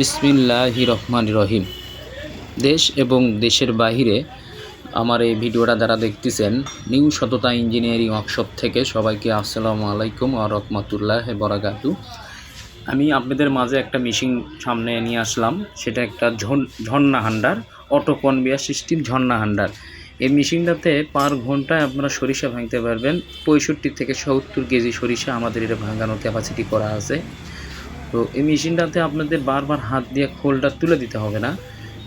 বিসমিল্লাহ রহমান রহিম। দেশ এবং দেশের বাহিরে আমার এই ভিডিওটা যারা দেখতেছেন, নিউ সততা ইঞ্জিনিয়ারিং ওয়ার্কশপ থেকে সবাইকে আসসালামু আলাইকুম আ রহমতুল্লাহ বরাকাতু। আমি আপনাদের মাঝে একটা মেশিন সামনে নিয়ে আসলাম, সেটা একটা ঝর্ণা হান্ডার, অটো কনভিয়ার সিস্টেম ঝর্ণা হান্ডার। এই মেশিনটাতে পার ঘন্টায় আপনারা সরিষা ভাঙতে পারবেন, পঁয়ষট্টি থেকে সত্তর কেজি সরিষা আমাদের এটা ভাঙানোর ক্যাপাসিটি করা আছে। তো এই মেশিনটাতে আপনাদের বারবার হাত দিয়ে খোলটা তুলে দিতে হবে না।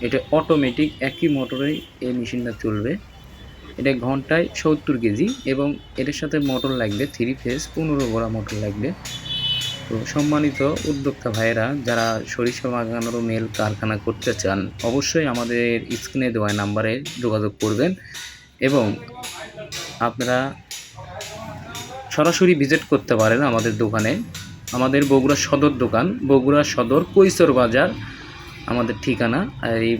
এটা অটোমেটিক একই মোটরেই এই মেশিনটা চলবে। এটা ঘন্টায় সত্তর কেজি এবং এটার সাথে মোটর লাগবে থ্রি ফেজ পনেরো গোড়া মোটর লাগবে। তো সম্মানিত উদ্যোক্তা ভাইয়েরা, যারা সরিষা বাগানোর মেল কারখানা করতে চান, অবশ্যই আমাদের স্ক্রিনে দেওয়া নাম্বারে যোগাযোগ করবেন এবং আপনারা সরাসরি ভিজিট করতে পারেন আমাদের দোকানে। আমাদের বগুড়া সদর দোকান, বগুড়া সদর কৈশোর বাজার, আমাদের ঠিকানা। আর এই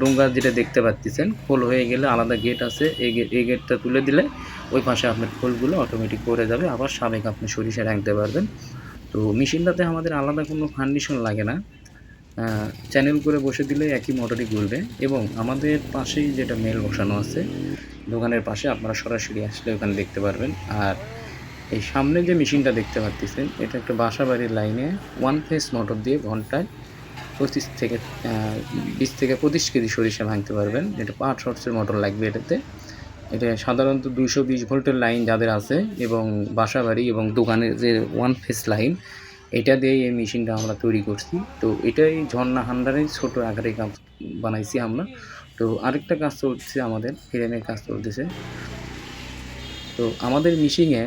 ডোঙ্গা যেটা দেখতে পাচ্ছেন, খোল হয়ে গেলে আলাদা গেট আছে, এই গেট এই গেটটা তুলে দিলে ওই পাশে আপনার খোলগুলো অটোমেটিক করে যাবে, আবার সাবেক আপনি সরিষা রাখতে পারবেন। তো মেশিনটাতে আমাদের আলাদা কোনো ফান্ডিশন লাগে না। চ্যানেল করে বসে দিলে একই মোটরই ঘুরবে এবং আমাদের পাশেই যেটা মেল বসানো আছে, দোকানের পাশে আপনারা সরাসরি আসলে ওখানে দেখতে পারবেন। আর এই সামনে যে মেশিনটা দেখতে পাচ্ছেন এটা একটা বাসা বাড়ির লাইনে ওয়ান ফেস মোটর দিয়ে ঘন্টায় পঁচিশ থেকে বিশ থেকে পঁচিশ কেজি সরিষা ভাঙতে পারবেন। এটা পাঁচ হর্সের মোটর লাগবে এটাতে। এটা সাধারণত দুইশো বিশ ভোল্টের লাইন যাদের আছে এবং বাসা বাড়ি এবং দোকানের যে ওয়ান ফেস লাইন এটা দিয়ে এই মেশিনটা আমরা তৈরি করছি। তো এটাই ঝর্ণা হান্ডারের ছোট আকারে কাজ বানাইছি আমরা। তো আরেকটা কাজ চলছে আমাদের ফ্রেমের কাজ চলতেছে। তো আমাদের মেশিনে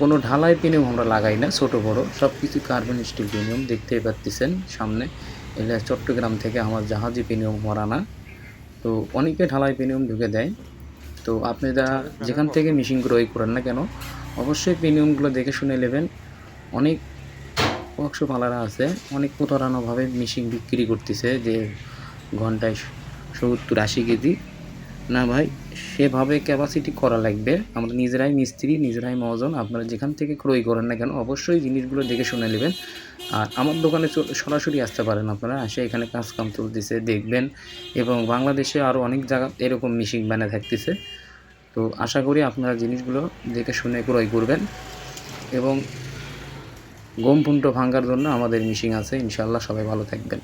কোনো ঢালাই পিনিয়ম আমরা লাগাই না, ছোট বড়। সব কিছু কার্বন স্টিল পিনিয়ম দেখতেই পাচ্ছেন সামনে। এটা চট্টগ্রাম থেকে আমার জাহাজি পিনিয়ম মরানা তো অনেকে ঢালাই পিনিয়ম ঢুকে দেয়। তো আপনারা যেখান থেকে মেশিন ক্রয় করেন না কেন, অবশ্যই পিনিয়মগুলো দেখে শুনে নেবেন। অনেক ওয়ার্কশপওয়ালারা আছে, অনেক প্রতারণাভাবে মেশিন বিক্রি করতেছে যে ঘন্টায় সত্তর আশি কেজি। না ভাই, সেভাবে ক্যাপাসিটি করা লাগবে। আমরা নিজেরাই মিস্ত্রি, নিজেরাই মহাজন, আপনারা যেখান থেকে ক্রয় করেন না কেন, অবশ্যই জিনিসগুলো দেখে শুনে নেবেন। আর আমার দোকানে সরাসরি আসতে পারেন আপনারা, আসে এখানে কাজ কাম চলতেছে, দেখবেন। এবং বাংলাদেশে আরও অনেক জায়গা এরকম মেশিন বানিয়ে থাকতেছে। তো আশা করি আপনারা জিনিসগুলো দেখে শুনে ক্রয় করবেন। এবং গম পুন্ট ভাঙার জন্য আমাদের মিশিং আছে ইনশাল্লাহ সবাই ভালো থাকবেন।